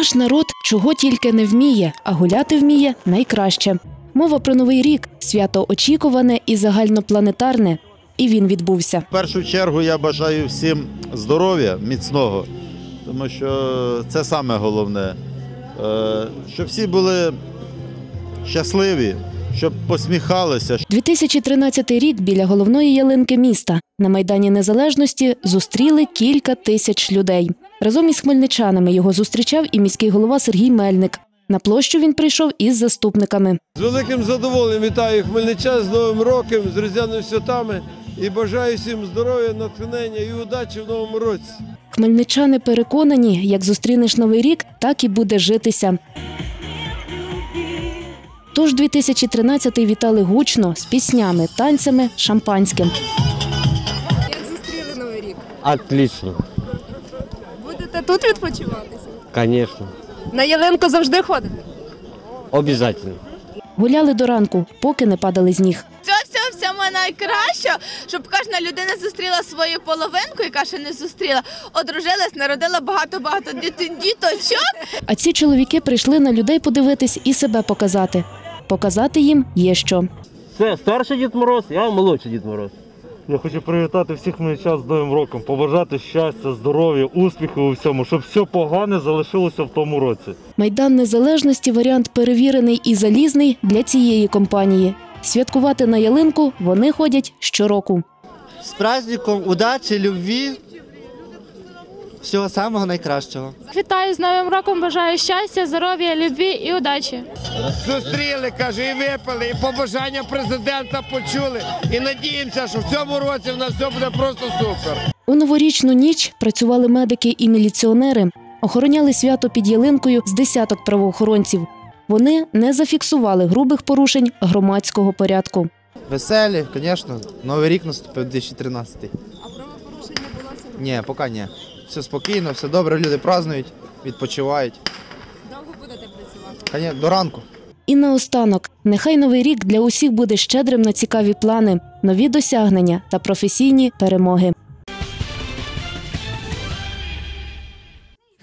Наш народ чого тільки не вміє, а гуляти вміє найкраще. Мова про новий рік свято очікуване і загальнопланетарне. І він відбувся. В першу чергу я бажаю всім здоров'я, міцного, тому що це саме головне. Е, Щоб всі були щасливі, щоб посміхалися, 2013 рік біля головної ялинки міста на майдані Незалежності зустріли кілька тисяч людей. Разом із хмельничанами його зустрічав і міський голова Сергій Мельник. На площу він прийшов із заступниками. З великим задоволенням вітаю хмельничан з Новим роком, з різдвяними святами і бажаю всім здоров'я, натхнення і удачі в новому році. Хмельничани переконані, як зустрінеш новий рік, так і буде житися. Тож 2013 вітали гучно з піснями, танцями, шампанським. Як зустріли новий рік? Отлично, Будете тут відпочиватися? конечно, На ялинку завжди ходите? обязательно. Гуляли до ранку, поки не падали з ніг. Всього всьому найкраще, щоб кожна людина зустріла свою половинку, яка ще не зустріла, одружилась, народила багато-багато діт- діточок. А ці чоловіки прийшли на людей подивитись і себе показати. Показати їм є що. Це старший Дід Мороз, я молодший Дід Мороз. Я хочу привітати всіх хмельничан з Новим роком, побажати щастя, здоров'я, успіху у всьому, щоб все погане залишилося в тому році. Майдан Незалежності варіант перевірений і залізний для цієї компанії. Святкувати на ялинку вони ходять щороку. З праздником удачі, любві, всього самого найкращого. Вітаю з Новим роком, бажаю щастя, здоров'я, любві і удачі. Зустріли, каже, і випили, і побажання президента почули. І надіємося, що в цьому році в нас все буде просто супер. У новорічну ніч працювали медики і міліціонери. Охороняли свято під ялинкою з десяток правоохоронців. Вони не зафіксували грубих порушень громадського порядку. Веселі, звісно, новий рік наступив 2013. А правопорушення було Ні, поки ні. Все спокійно, все добре, люди празднують, відпочивають. Довго будете працювати? До ранку. І наостанок, нехай новий рік для усіх буде щедрим на цікаві плани, нові досягнення та професійні перемоги.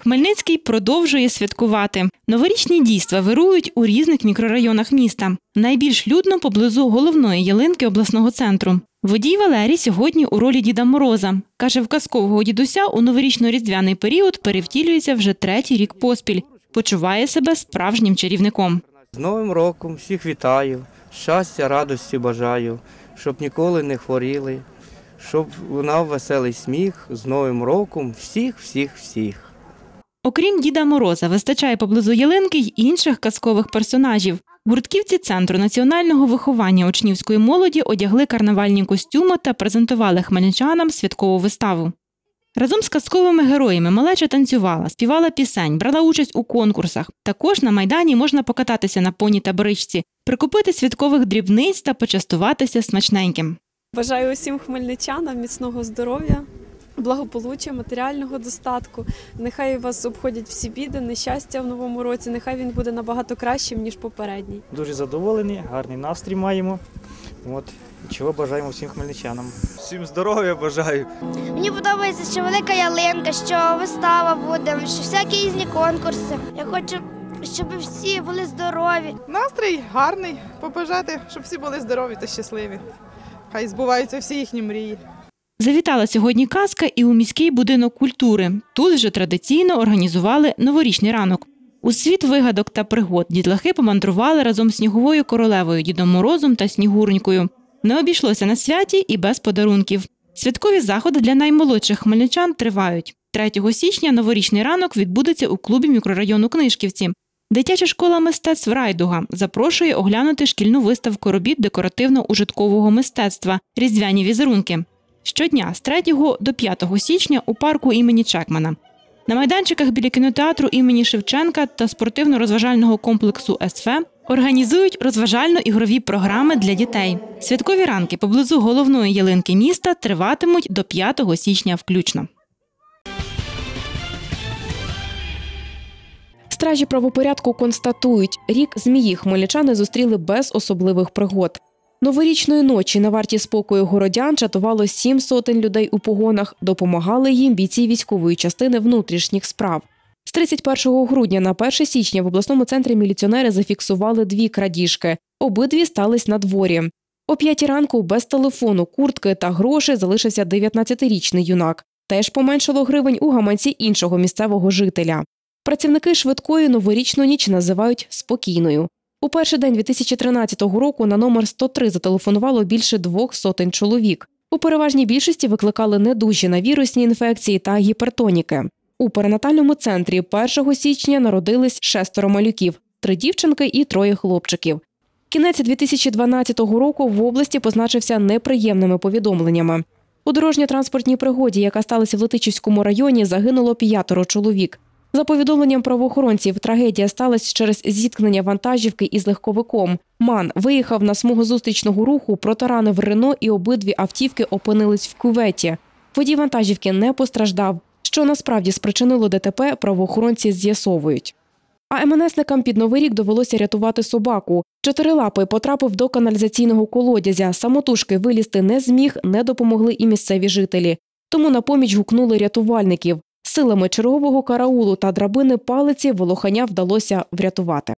Хмельницький продовжує святкувати. Новорічні дійства вирують у різних мікрорайонах міста. Найбільш людно поблизу головної ялинки обласного центру. Водій Валерій сьогодні у ролі Діда Мороза. Каже, в казкового дідуся у новорічно-різдвяний період перевтілюється вже третій рік поспіль. Почуває себе справжнім чарівником. З Новим роком всіх вітаю, щастя, радості бажаю, щоб ніколи не хворіли, щоб лунав веселий сміх з Новим роком всіх, всіх, всіх. Окрім Діда Мороза, вистачає поблизу ялинки й інших казкових персонажів. Гуртківці Центру національного виховання учнівської молоді одягли карнавальні костюми та презентували хмельничанам святкову виставу. Разом з казковими героями малеча танцювала, співала пісень, брала участь у конкурсах. Також на майдані можна покататися на поні та бричці, прикупити святкових дрібниць та почастуватися смачненьким. Бажаю усім хмельничанам міцного здоров'я, благополуччя, матеріального достатку. Нехай вас обходять всі біди, нещастя в новому році. Нехай він буде набагато кращим ніж попередній. Дуже задоволені, гарний настрій маємо. От чого бажаємо всім хмельничанам. Всім здоров'я бажаю. Мені подобається, що велика ялинка, що вистава буде, що всякі різні конкурси. Я хочу, щоб всі були здорові. Настрій гарний. Побажати, щоб всі були здорові та щасливі. Хай збуваються всі їхні мрії. Завітала сьогодні казка і у міський будинок культури. Тут вже традиційно організували новорічний ранок. У світ вигадок та пригод дітлахи помандрували разом з сніговою королевою Дідом Морозом та Снігуренькою. Не обійшлося на святі і без подарунків. Святкові заходи для наймолодших хмельничан тривають. 3 січня новорічний ранок відбудеться у клубі мікрорайону Книжківці. Дитяча школа мистецтв Райдуга запрошує оглянути шкільну виставку робіт декоративно-ужиткового мистецтва Різдвяні візерунки. Щодня з 3 до 5 січня у парку імені Чекмана. На майданчиках біля кінотеатру імені Шевченка та спортивно-розважального комплексу СФ організують розважально-ігрові програми для дітей. Святкові ранки поблизу головної ялинки міста триватимуть до 5 січня включно. Стражі правопорядку констатують, рік змії хмельничани зустріли без особливих пригод. Новорічної ночі на варті спокою городян чатувало сім сотень людей у погонах, допомагали їм бійці військової частини внутрішніх справ. З 31 грудня на 1 січня в обласному центрі міліціонери зафіксували дві крадіжки. Обидві стались на дворі. О п'ятій ранку без телефону, куртки та грошей залишився 19-річний юнак. Теж поменшало гривень у гаманці іншого місцевого жителя. Працівники швидкої новорічну ніч називають спокійною. У перший день 2013 року на номер 103 зателефонувало більше двох сотень чоловік. У переважній більшості викликали недужі на вірусні інфекції та гіпертоніки. У перинатальному центрі 1 січня народились шестеро малюків, три дівчинки і троє хлопчиків. Кінець 2012 року в області позначився неприємними повідомленнями. У дорожньо-транспортній пригоді, яка сталася в Летичівському районі, загинуло п'ятеро чоловік. За повідомленням правоохоронців, трагедія сталася через зіткнення вантажівки із легковиком. Ман виїхав на смугу зустрічного руху, протаранив Рено і обидві автівки опинились в кюветі. Водій вантажівки не постраждав. Що насправді спричинило ДТП, правоохоронці з'ясовують. А МНСникам під новий рік довелося рятувати собаку. Чотирилапий потрапив до каналізаційного колодязя. Самотужки вилізти не зміг, не допомогли і місцеві жителі. Тому на поміч гукнули рятувальників. Силами чергового караулу та драбини палиці волоханя вдалося врятувати.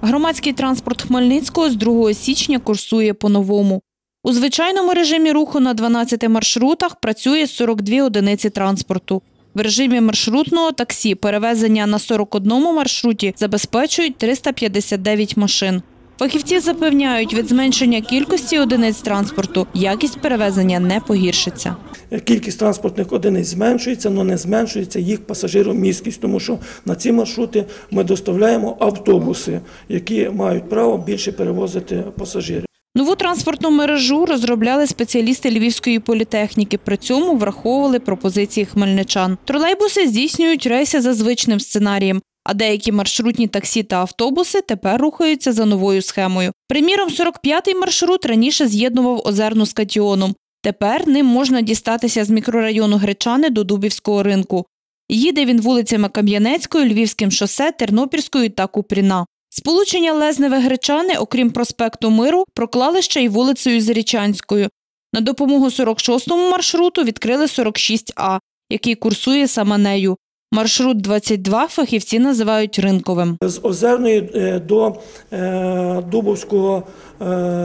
Громадський транспорт Хмельницького з 2 січня курсує по-новому. У звичайному режимі руху на 12 маршрутах працює 42 одиниці транспорту. В режимі маршрутного таксі перевезення на 41 маршруті забезпечують 359 машин. Фахівці запевняють, від зменшення кількості одиниць транспорту якість перевезення не погіршиться. Кількість транспортних одиниць зменшується, але не зменшується їх пасажиромісткість, тому що на ці маршрути ми доставляємо автобуси, які мають право більше перевозити пасажирів. Нову транспортну мережу розробляли спеціалісти Львівської політехніки. При цьому враховували пропозиції хмельничан. Тролейбуси здійснюють рейси за звичним сценарієм, а деякі маршрутні таксі та автобуси тепер рухаються за новою схемою. Приміром, 45-й маршрут раніше з'єднував Озерну з Катіоном. Тепер ним можна дістатися з мікрорайону Гречани до Дубівського ринку. Їде він вулицями Кам'янецькою, Львівським шосе, Тернопільською та Купріна. Сполучення Лезневе-Гречани, окрім проспекту Миру, проклали ще й вулицею Зарічанською. На допомогу 46-му маршруту відкрили 46А, який курсує саме нею. Маршрут 22 фахівці називають ринковим. З Озерної е, до е, Дубовського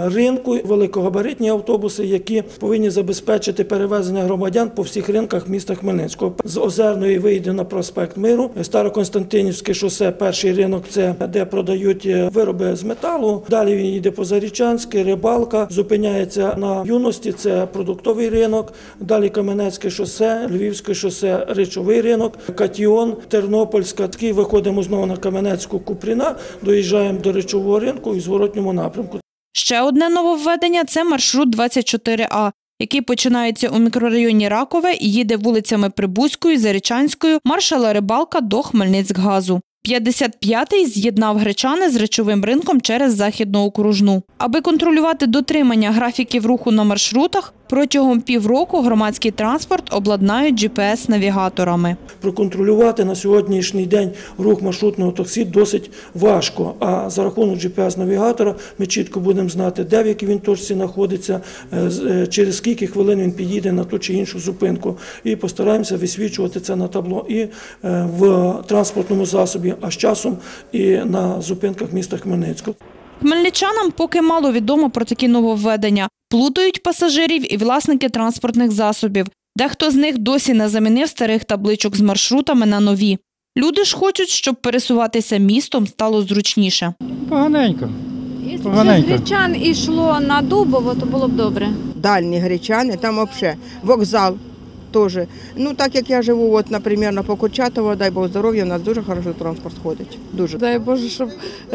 ринку великогабаритні автобуси, які повинні забезпечити перевезення громадян по всіх ринках міста Хмельницького. З Озерної вийде на проспект Миру, Староконстантинівське шосе, перший ринок це де продають е, вироби з металу. Далі він йде по Зарічанське, рибалка, зупиняється на юності. Це продуктовий ринок. Далі Кам'янецьке шосе, Львівське шосе, речовий ринок, Катіон, Тернопільська. Такий виходимо знову на Кам'янецьку Купріна, доїжджаємо до речового ринку і зворотньому напрямку. Ще одне нововведення це маршрут 24А, який починається у мікрорайоні Ракове і їде вулицями Прибузькою, Зарічанською, маршала Рибалка до Хмельницькгазу. 55-й з'єднав гречани з речовим ринком через західну окружну. Аби контролювати дотримання графіків руху на маршрутах, протягом півроку громадський транспорт обладнають GPS-навігаторами. Проконтролювати на сьогоднішній день рух маршрутного таксі досить важко. А за рахунок GPS-навігатора ми чітко будемо знати, де в якій він точці знаходиться, е, е, через скільки хвилин він підійде на ту чи іншу зупинку. І постараємося висвічувати це на табло і е, в транспортному засобі, а з часом і на зупинках міста Хмельницького. Хмельничанам поки мало відомо про такі нововведення. Плутають пасажирів і власники транспортних засобів. Дехто з них досі не замінив старих табличок з маршрутами на нові. Люди ж хочуть, щоб пересуватися містом стало зручніше. Поганенько. Якщо Поганенько. з Гречан йшло на Дубово, то було б добре. Дальні гречани, там взагалі вокзал теж. Ну, так як я живу, от, наприклад, по Курчатово, дай Бог здоров'я, у нас дуже хорошо транспорт ходить. Дуже. Дай Боже, щоб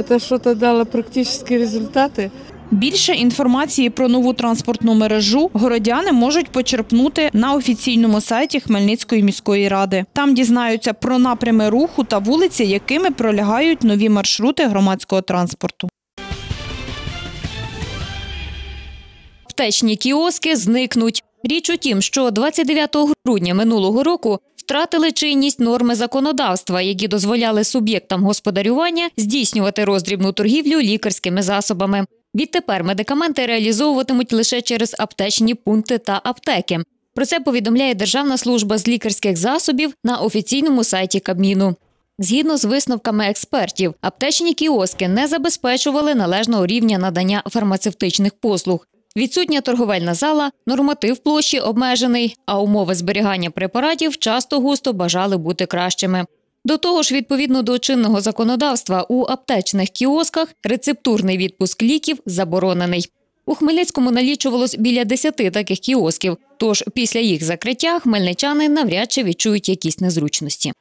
це щось дало практичні результати. Більше інформації про нову транспортну мережу городяни можуть почерпнути на офіційному сайті Хмельницької міської ради. Там дізнаються про напрями руху та вулиці, якими пролягають нові маршрути громадського транспорту. Аптечні кіоски зникнуть. Річ у тім, що 29 грудня минулого року втратили чинність норми законодавства, які дозволяли суб'єктам господарювання здійснювати роздрібну торгівлю лікарськими засобами. Відтепер медикаменти реалізовуватимуть лише через аптечні пункти та аптеки. Про це повідомляє Державна служба з лікарських засобів на офіційному сайті Кабміну. Згідно з висновками експертів, аптечні кіоски не забезпечували належного рівня надання фармацевтичних послуг. Відсутня торговельна зала, норматив площі обмежений, а умови зберігання препаратів часто густо бажали бути кращими. До того ж, відповідно до чинного законодавства, у аптечних кіосках рецептурний відпуск ліків заборонений. У Хмельницькому налічувалось біля 10 таких кіосків, тож після їх закриття хмельничани навряд чи відчують якісь незручності.